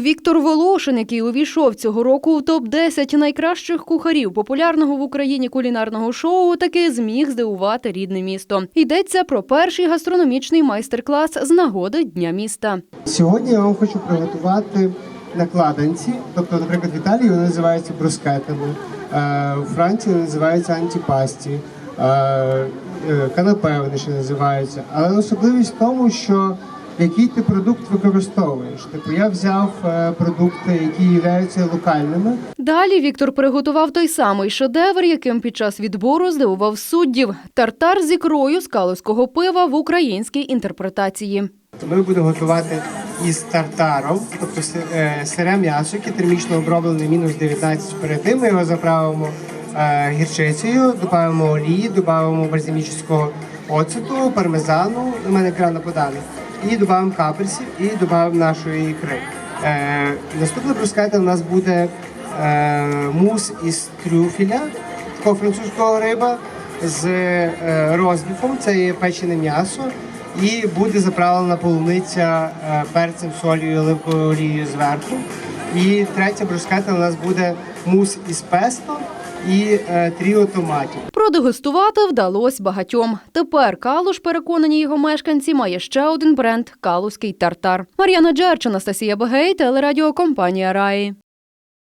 Віктор Волошин, який увійшов цього року в топ 10 найкращих кухарів популярного в Україні кулінарного шоу, таки зміг здивувати рідне місто. Йдеться про перший гастрономічний майстер-клас з нагоди Дня міста. Сьогодні я вам хочу приготувати накладанці. Тобто, наприклад, в Італії вони називаються брускетами, е, у Франції вони називаються антіпасті, е, е, канапе вони ще називаються. Але особливість в тому, що який ти продукт використовуєш. Типу, я взяв е, продукти, які являються локальними, Далі Віктор приготував той самий шедевр, яким під час відбору здивував суддів тартар з ікрою з калузького пива в українській інтерпретації. Ми будемо готувати із тартаром, тобто е, сире м'ясо, яке термічно оброблене мінус 19 перед тим. Ми його заправимо е, гірчицею, додаємо олії, додаємо бальзамічного оцету, пармезану, у мене крана подана, і додаємо каперсів і додаємо нашої ікри. Е, наступна брускета у нас буде е, мус із трюфеля, такого французького риба з е, розбіфом, це є печене м'ясо. І буде заправлена полуниця е, перцем, солью оливковою олією зверху. І третя брускета у нас буде мус із песто і е, тріо томатів. Продегустувати вдалося багатьом. Тепер Калуш, переконані його мешканці, має ще один бренд Калузький тартар. Мар'яна Джерч, Анастасія Бегей, телерадіокомпанія Раї.